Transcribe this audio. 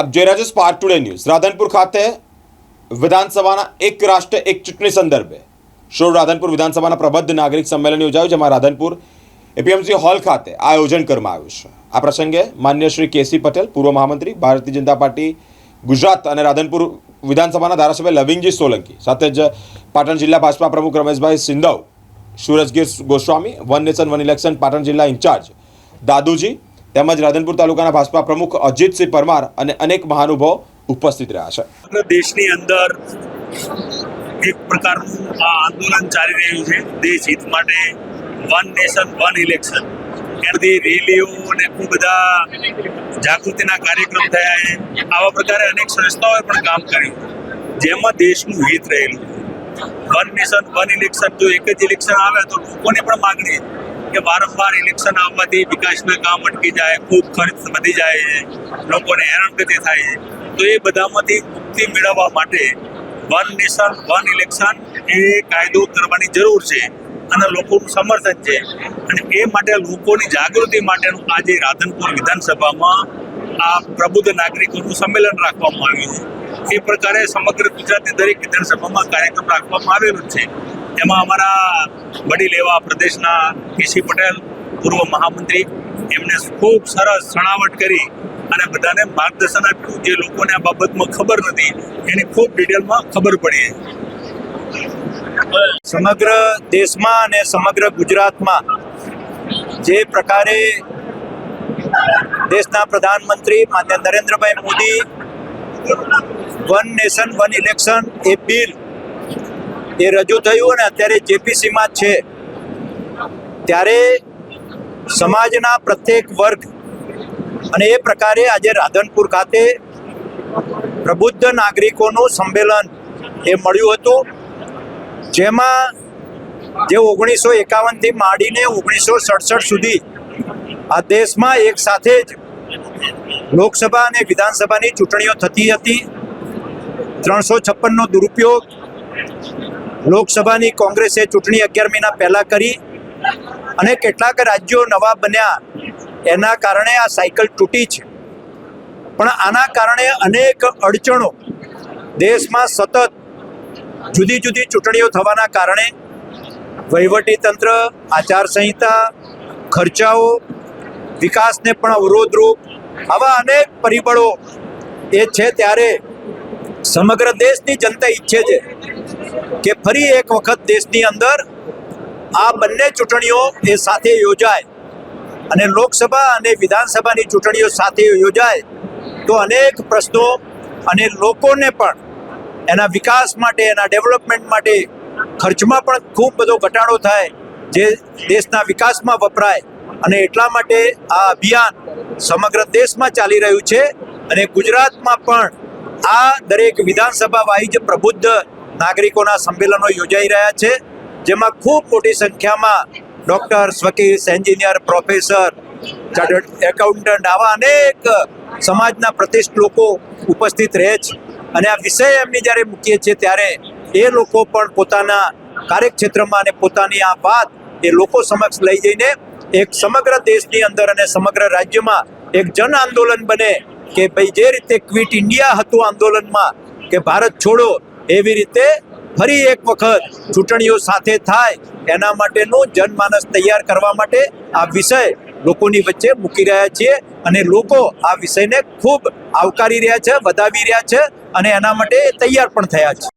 આપ જોઈ રહ્યા છો સ્પાર્ક ટુડે ન્યૂઝ. રાધનપુર ખાતે વિધાનસભાના એક રાષ્ટ્ર, એક ચૂંટણી સંદર્ભે શોર રાધનપુર વિધાનસભાના પ્રબદ્ધ નાગરિક સંમેલન યોજાયું, જેમાં રાધનપુર એપીએમસી હોલ ખાતે આયોજન કરવામાં આવ્યું છે. આ પ્રસંગે માન્ય શ્રી કેસી પટેલ, પૂર્વ મહામંત્રી, ભારતીય જનતા પાર્ટી, ગુજરાત અને રાધનપુર વિધાનસભાના ધારાસભ્ય લવિંગજી સોલંકી, સાથે જ પાટણ જિલ્લા ભાજપા પ્રમુખ Rameshbhai Sindhav, Surajgir Goswami, one nation, one election Patan જિલ્લા ઇન્ચાર્જ દાદુજી તેમજ રાધનપુર તાલુકાના ભાજપા પ્રમુખ અજીતસિંહ પરમાર અને અનેક મહાનુભાવ ઉપસ્થિત રહ્યા છે. દેશની અંદર એક પ્રકારનું આ આંદોલન ચાલી રહ્યું છે. દેશ હિત માટે વન નેશન, વન ઇલેક્શન. એનાથી રેલીઓ અને ખૂબ બધા જાગૃતિના કાર્યક્રમ થયા છે. આવા પ્રકારે અનેક સંસ્થાઓએ પણ કામ કર્યું. જેમાં દેશનું હિત રહેલું. વન નેશન, વન ઇલેક્શન, જો એક જ ઇલેક્શન આવે તો લોકોને પણ માગણી કે વારંવાર ઇલેક્શન આવવાથી વિકાસના કામ અટકી જાય, ખૂબ ખર્ચ વધી જાય છે, લોકોને હેરાનગતિ થાય છે. તો એ બધામાંથી મુક્તિ મેળવવા માટે વન નેશન, વન ઇલેક્શન એ કાયદો કરવાની જરૂર છે અને લોકોનું સમર્થન છે. અને એ માટે લોકોની જાગૃતિ માટેનું આજે રાધનપુર વિધાનસભામાં આ પ્રબુદ્ધ નાગરિકોનું સંમેલન રાખવામાં આવ્યું છે. એ પ્રકારે સમગ્ર ગુજરાતની દરેક વિધાનસભામાં કાર્યક્રમ રાખવામાં આવેલો છે. એમાં અમારા વડીલ એવા પ્રદેશના પીસી પટેલ, પૂર્વ મહામંત્રી, એમને ખૂબ સરસ સણાવટ કરી અને બધાને માર્ગદર્શન આપ્યું. જે લોકોને આ બાબતમાં ખબર નથી, એની ખૂબ ડિટેલમાં ખબર પડી. સમગ્ર દેશમાં અને સમગ્ર ગુજરાતમાં જે પ્રકારે દેશના પ્રધાનમંત્રી માન્ય Narendrabhai Modi, one nation, one election, એ બિલ એ રજૂ થયું અને અત્યારે જેપીસીમાં છે. ત્યારે સમાજના પ્રત્યેક વર્ગ અને એ પ્રકારે આજે રાધનપુર ખાતે પ્રબુદ્ધ નાગરિકોનું સંમેલન એ મળ્યું હતું. જેમાં જે ઓગણીસો એકાવનથી માંડીને ઓગણીસો સડસઠ સુધી આ દેશમાં એક સાથે જ લોકસભા અને વિધાનસભાની ચૂંટણીઓ થતી હતી. ત્રણસો છપ્પનનો દુરુપયોગ લોકસભાની કોંગ્રેસે ચૂંટણી અગિયાર મહિના પહેલાં કરી અને કેટલાક રાજ્યો નવા બન્યા. એના કારણે આ સાયકલ તૂટી છે. પણ આના કારણે અનેક અડચણો દેશમાં સતત જુદી જુદી ચૂંટણીઓ થવાના કારણે વહીવટી તંત્ર આચારસંહિતા, ખર્ચાઓ, વિકાસને પણ અવરોધરૂપ આવા અનેક પરિબળો એ છે ત્યારે સમગ્ર દેશની જનતા ઈચ્છે છે કે ફરી એક વખત દેશની અંદર આ બંને ચૂંટણીઓ એ સાથે યોજાય અને લોકસભા અને વિધાનસભાની ચૂંટણીઓ સાથે યોજાય, તો અનેક પ્રશ્નો અને લોકોને પણ એના વિકાસ માટે, એના ડેવલપમેન્ટ માટે ખર્ચમાં પણ ખૂબ બધો ઘટાડો થાય જે દેશના વિકાસમાં વપરાય. અને એટલા માટે આ અભિયાન સમગ્ર દેશમાં ચાલી રહ્યું છે અને ગુજરાતમાં પણ આ દરેક વિધાનસભા વાઇઝ પ્રબુદ્ધ નાગરિકોના સંમેલનો યોજાઈ રહ્યા છે, જેમાં ખૂબ મોટી સંખ્યામાં ડોક્ટર્સ વકીલ, એન્જિનિયર, પ્રોફેસર, ચાર્ટર્ડ એકાઉન્ટન્ટ આવા અનેક સમાજના પ્રતિષ્ઠ લોકો ઉપસ્થિત રહે છે. અને આ વિષય એમની જ્યારે મૂકીએ છીએ ત્યારે એ લોકો પણ પોતાના કાર્યક્ષેત્રમાં અને પોતાની આ વાત એ લોકો સમક્ષ લઈ જઈને એક સમગ્ર દેશની અંદર અને સમગ્ર રાજ્યમાં એક જન આંદોલન બને કે ભાઈ જે રીતે ક્વિટ ઇન્ડિયા હતું આંદોલનમાં કે ભારત છોડો એવી રીતે ફરી એક વખત ચૂંટણીઓ સાથે થાય, એના માટેનું જનમાનસ તૈયાર કરવા માટે આ વિષય લોકોની વચ્ચે મૂકી રહ્યા છીએ અને લોકો આ વિષયને ખૂબ આવકારી રહ્યા છે, વધાવી રહ્યા છે અને એના માટે તૈયાર પણ થયા છે.